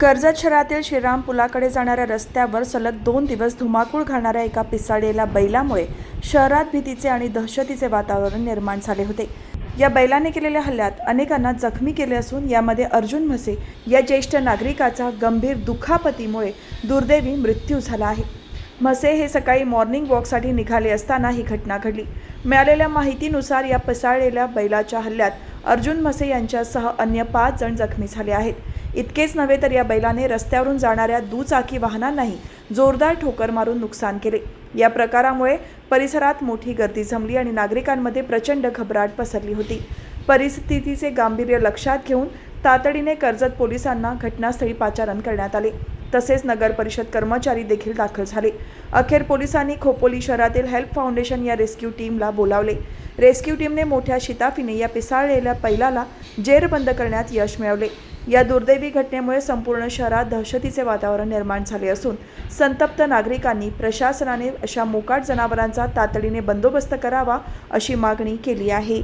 कर्जत शहरातील श्रीराम पुलाकडे जाणाऱ्या रस्त्यावर सलग दोन दिवस धुमाकूळ घालणाऱ्या एका पिसाळलेल्या बैलामुळे शहरात भीतीचे आणि दहशतीचे वातावरण निर्माण झाले होते. या बैलाने केलेल्या हल्ल्यात अनेकांना जखमी केले असून यामध्ये अर्जुन म्हसे या ज्येष्ठ नागरिकाचा गंभीर दुखापतीमुळे दुर्दैवी मृत्यू झाला आहे. म्हसे हे सकाळी मॉर्निंग वॉकसाठी निघाले असताना ही घटना घडली. मिळालेल्या माहितीनुसार या पिसाळलेल्या बैलाच्या हल्ल्यात अर्जुन म्हसे यांच्यासह अन्य पाच जण जखमी झाले आहेत. इतकेच नव्हे तर या बैलाने रस्त्यावरून जाणाऱ्या दुचाकी वाहनांनाही जोरदार ठोकर मारून नुकसान केले. या प्रकारामुळे परिसरात मोठी गर्दी जमली आणि नागरिकांमध्ये प्रचंड घबराट पसरली होती. परिस्थितीचे गांभीर्य लक्षात घेऊन तातडीने कर्जत पोलिसांना घटनास्थळी पाचारण करण्यात आले. तसेच नगर परिषद कर्मचारी देखील दाखल झाले. अखेर पोलिसांनी खोपोली शहरातील हेल्प फाउंडेशन या रेस्क्यू टीमला बोलावले. रेस्क्यू टीमने मोठ्या शिताफीने या पिसाळलेल्या पैलाला जेरबंद करण्यात यश मिळवले. या दुर्दैवी घटनेमुळे संपूर्ण शहरात दहशतीचे वातावरण निर्माण झाले असून संतप्त नागरिकांनी प्रशासनाने अशा मोकाट जनावरांचा तातडीने बंदोबस्त करावा अशी मागणी केली आहे.